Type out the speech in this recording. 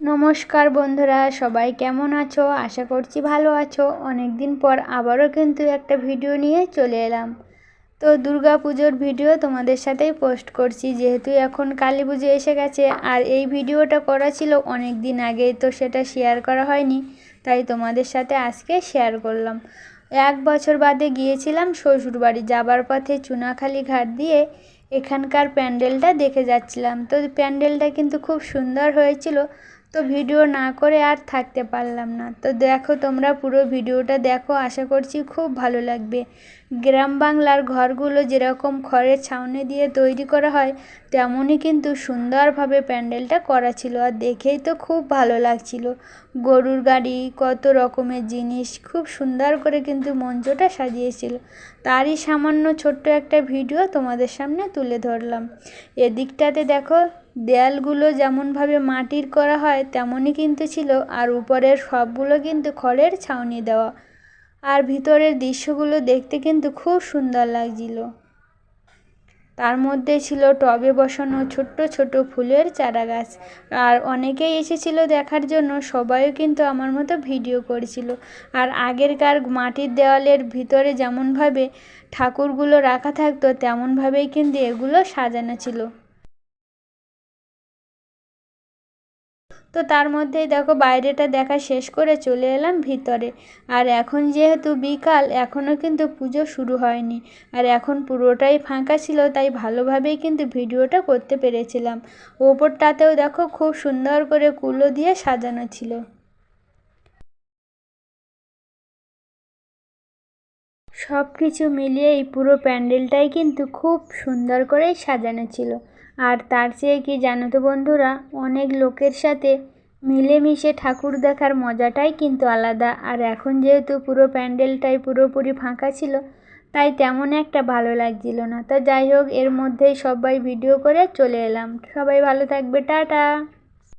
নমস্কার বন্ধুরা, সবাই কেমন আছো? আশা করছি ভালো আছো। অনেক দিন পর আবারও কিন্তু একটা ভিডিও নিয়ে চলে এলাম। তো দুর্গা পুজোর ভিডিও তোমাদের সাথেই পোস্ট করছি, যেহেতু এখন কালী পুজো এসে গেছে। আর এই ভিডিওটা করা ছিল অনেক দিন আগে, তো সেটা শেয়ার করা হয়নি, তাই তোমাদের সাথে আজকে শেয়ার করলাম। এক বছর বাদে গিয়েছিলাম শ্বশুরবাড়ি যাবার পথে চুনাখালি ঘাট দিয়ে এখানকার প্যান্ডেলটা দেখে যাচ্ছিলাম। তো প্যান্ডেলটা কিন্তু খুব সুন্দর হয়েছিল। তো ভিডিও না করে আর থাকতে পারলাম না। তো দেখো তোমরা পুরো ভিডিওটা দেখো, আশা করছি খুব ভালো লাগবে। গ্রাম বাংলার ঘরগুলো যেরকম খড়ের ছাউনি দিয়ে তৈরি করা হয়, তেমনই কিন্তু সুন্দরভাবে প্যান্ডেলটা করা ছিল আর দেখেই তো খুব ভালো লাগছিল। গরুর গাড়ি, কত রকমের জিনিস, খুব সুন্দর করে কিন্তু মঞ্চটা সাজিয়েছিল। তারই সামান্য ছোট্ট একটা ভিডিও তোমাদের সামনে তুলে ধরলাম। এদিকটাতে দেখো দেয়ালগুলো যেমনভাবে মাটির করা হয়, তেমনই কিন্তু ছিল, আর উপরের সবগুলো কিন্তু খড়ের ছাউনি দেওয়া। আর ভিতরের দৃশ্যগুলো দেখতে কিন্তু খুব সুন্দর লাগছিল। তার মধ্যে ছিল টবে বসানো ছোট্ট ছোট ফুলের চারা গাছ আর অনেকেই এসেছিল দেখার জন্য, সবাইও কিন্তু আমার মতো ভিডিও করেছিল। আর আগেরকার মাটির দেওয়ালের ভিতরে যেমনভাবে ঠাকুরগুলো রাখা থাকতো, তেমনভাবেই কিন্তু এগুলো সাজানো ছিল। তো তার মধ্যেই দেখো বাইরেটা দেখা শেষ করে চলে এলাম ভিতরে। আর এখন যেহেতু বিকাল, এখনও কিন্তু পুজো শুরু হয়নি। আর এখন পুরোটাই ফাঁকা ছিল, তাই ভালোভাবেই কিন্তু ভিডিওটা করতে পেরেছিলাম। ওপরটাতেও দেখো খুব সুন্দর করে কুলো দিয়ে সাজানো ছিল। সব কিছু মিলিয়ে এই পুরো প্যান্ডেলটাই কিন্তু খুব সুন্দর করেই সাজানো ছিল। আর তার চেয়ে কি জানো তো বন্ধুরা, অনেক লোকের সাথে মিলেমিশে ঠাকুর দেখার মজাটাই কিন্তু আলাদা। আর এখন যেহেতু পুরো প্যান্ডেলটাই পুরোপুরি ফাঁকা ছিল, তাই তেমন একটা ভালো লাগছিল না। তা যাই হোক, এর মধ্যেই সবাই ভিডিও করে চলে এলাম। সবাই ভালো থাকবে, টাটা!